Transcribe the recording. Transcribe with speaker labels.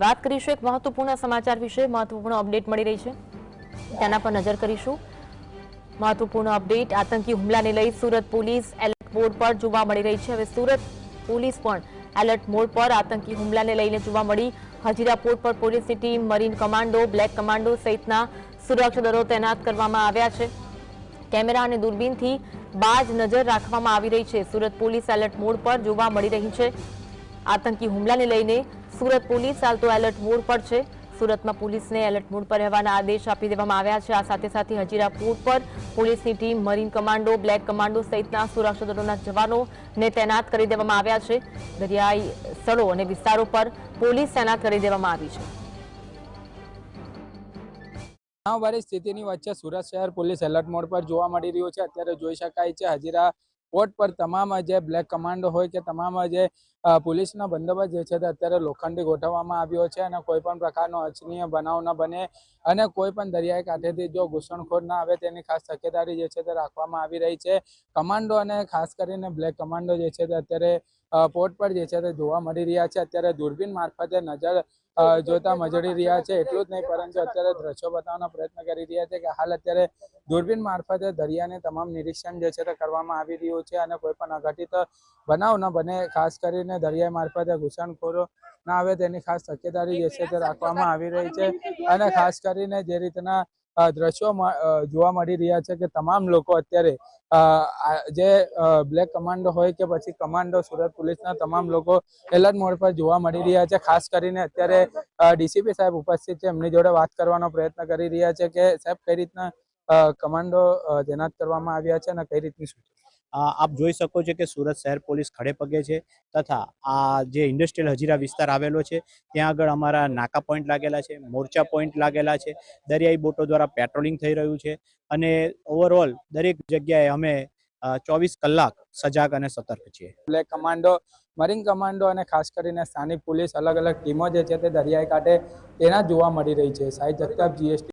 Speaker 1: વાત કરીશું એક મહત્વપૂર્ણ સમાચાર વિશે, મહત્વપૂર્ણ અપડેટ મળી રહી છે. તેના પર નજર કરીશું. મહત્વપૂર્ણ અપડેટ, આતંકી હુમલાને લઈ સુરત પોલીસ એલર્ટ મોડ પર જોવા મળી રહી છે. હવે સુરત પોલીસ પણ એલર્ટ મોડ પર આતંકી હુમલાને લઈને જોવા મળી. હજીરા પોર્ટ પર પોલીસની team marine commando black commando સહિતના સુરક્ષા દળો તૈનાત કરવામાં આવ્યા છે. કેમેરા અને દૂરબીનથી બાજ નજર રાખવામાં આવી રહી છે. સુરત પોલીસ એલર્ટ મોડ પર જોવા મળી રહી છે. આતંકી હુમલાને લઈને સુરત પોલીસ હાલ તો એલર્ટ મોડ પર છે. સુરતમાં પોલીસને એલર્ટ મોડ પર રહેવાના આદેશ આપી દેવામાં આવ્યા છે. આ સાથે સાથે હજીરા પોર્ટ પર પોલીસની team marine commando, black commando સહિતના સુરક્ષા દળોના જવાનોને તૈનાત કરી દેવામાં આવ્યા છે. દરિયાઈ સ્થળો અને વિસ્તારો પર પોલીસ તૈનાત કરી દેવામાં આવી છે.
Speaker 2: મહાવારી સ્થિતિની વચ્ચે સુરત શહેર પોલીસ એલર્ટ મોડ પર જોવા મળી રહ્યું છે. અત્યારે જોઈ શકાય છે, હજીરા પોર્ટ પર તમામ જે બ્લેક કમાન્ડો હોય કે તમામ જે પોલીસનો બંદોબસ્ત જે છે તે અત્યારે લોખંડી ગોઠવવામાં આવ્યો છે અને કોઈ પણ પ્રકારનો અચનીય બનાવ ન બને અને કોઈ પણ દરિયાઈ કાંઠેથી જો ઘૂસણખોર ના આવે તેની ખાસ તકેદારી જે છે તે રાખવામાં આવી રહી છે. કમાન્ડો અને ખાસ કરીને બ્લેક કમાન્ડો જે છે તે અત્યારે પોર્ટ પર જે છે તે જોવા મળી રહ્યા છે. અત્યારે દૂરબીન મારફતે નજર જોતા મજડી રહ્યા છે. એટલું જ નહીં, પરંતુ અત્યારે દ્રશ્યો બતાવવાનો પ્રયત્ન કરી રહ્યા છે કે હાલ અત્યારે દૂરબીન મારફતે દરિયાને તમામ નિરીક્ષણ જે છે તે કરવામાં આવી રહ્યું છે અને કોઈ પણ અઘટિત બનાવ ન બને. ખાસ કરીને દરિયા મારફતે ઘૂસણખોરો ના આવે તેની ખાસ તકેદારી જે છે તે રાખવામાં આવી રહી છે. અને ખાસ કરીને જે રીતના દ્રશ્યો જોવા મળી રહ્યા છે કે તમામ લોકો અત્યારે જે બ્લેક કમાન્ડો હોય કે પછી કમાન્ડો સુરત પોલીસના તમામ લોકો એલર્ટ મોડ પર જોવા મળી રહ્યા છે. ખાસ કરીને અત્યારે ડીસીપી સાહેબ ઉપસ્થિત છે. એમની જોડે વાત કરવાનો પ્રયત્ન કરી રહ્યા છે કે સાહેબ કઈ રીતના કમાન્ડો તૈનાત કરવામાં આવ્યા છે અને કઈ રીતની સૂચના
Speaker 3: આપ જોઈ શકો છો કે સુરત શહેર પોલીસ ખડે પગે છે તથા આ જે ઇન્ડસ્ટ્રીયલ હજીરા વિસ્તાર આવેલો છે, ત્યાં આગળ અમારા નાકા પોઈન્ટ લાગેલા છે, મોરચા પોઈન્ટ લાગેલા છે, દરિયાઈ બોટો દ્વારા પેટ્રોલિંગ થઈ રહ્યું છે અને ઓવરઓલ દરેક જગ્યાએ અમે ચોવીસ કલાક સજાગ અને સતર્ક છીએ.
Speaker 2: બ્લેક કમાન્ડો મરીન કમાન્ડો અને ખાસ કરીને સ્થાનિક પોલીસ અલગ અલગ ટીમો જે છે તે દરિયાઈ કાંઠે તેના જોવા મળી રહી છે. સાહિદ જગતાપ જીએસટી